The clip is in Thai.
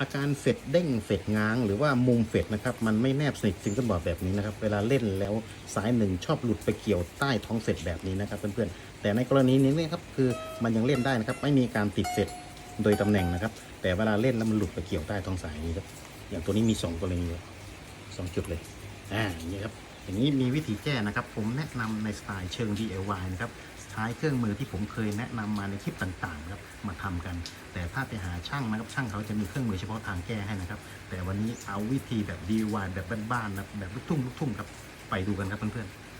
อาการเฟดเด้งเฟดง้าง หรือว่ามุมเฟดนะครับ มันไม่แนบสนิทซิงเกิลบอร์ดแบบนี้นะครับ เวลาเล่นแล้วสายหนึ่งชอบหลุดไปเกี่ยวใต้ท้องเฟดแบบนี้นะครับเพื่อนๆ แต่ในกรณีนี้นี่ยครับคือมันยังเล่นได้นะครับ ไม่มีการติดเฟดโดยตำแหน่งนะครับ แต่เวลาเล่นแล้วมันหลุดไปเกี่ยวใต้ท้องสายนี้ครับ อย่างตัวนี้มีสองกรณีสองจุดเลย อ่าอย่างนี้ครับ อย่างนี้มีวิธีแก้นะครับ ผมแนะนำในสไตล์เชิง DIY นะครับใช้เครื่องมือที่ผมเคยแนะนำมาในคลิปต่างๆครับมาทำกัน แต่ถ้าไปหาช่างนะครับช่างเขาจะมีเครื่องมือเฉพาะทางแก้ให้นะครับ แต่วันนี้เอาวิธีแบบ DIY แบบบ้านๆนะแบบลูกทุ่งลูกทุ่งครับไปดูกันครับเพื่อนๆ